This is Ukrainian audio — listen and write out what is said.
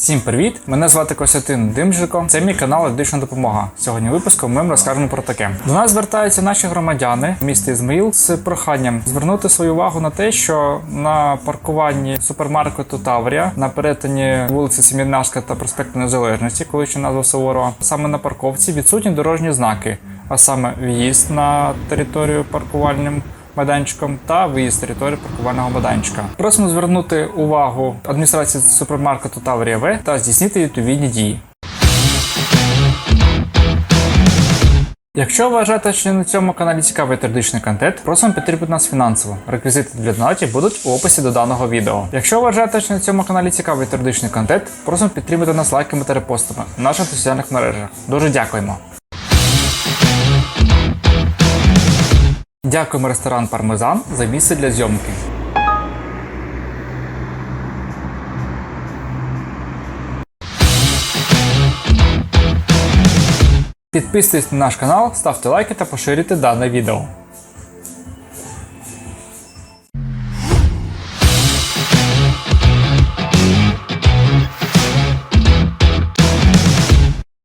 Всім привіт! Мене звати Костянтин Димжико. Це мій канал Юридична допомога. Сьогодні випуском ми вам розкажемо про таке. До нас звертаються наші громадяни в місті Ізмаїл з проханням звернути свою увагу на те, що на паркуванні супермаркету Таврія на перетині вулиці Семінарська та проспекту Незалежності, колишня назва Суворова, саме на парковці відсутні дорожні знаки, а саме в'їзд на територію паркувальним майданчиком та виїзд з території паркувального майданчика. Просимо звернути увагу адміністрації супермаркету Таврія В та здійснити відповідні дії. Якщо вважаєте, що на цьому каналі цікавий юридичний контент, просимо підтримати нас фінансово. Реквізити для донатів будуть у описі до даного відео. Якщо вважаєте, що на цьому каналі цікавий юридичний контент, просимо підтримати нас лайками та репостами в наших соціальних мережах. Дуже дякуємо. Дякуємо ресторан Пармезан за місце для зйомки. Підписуйтесь на наш канал, ставте лайки та поширюйте дане відео.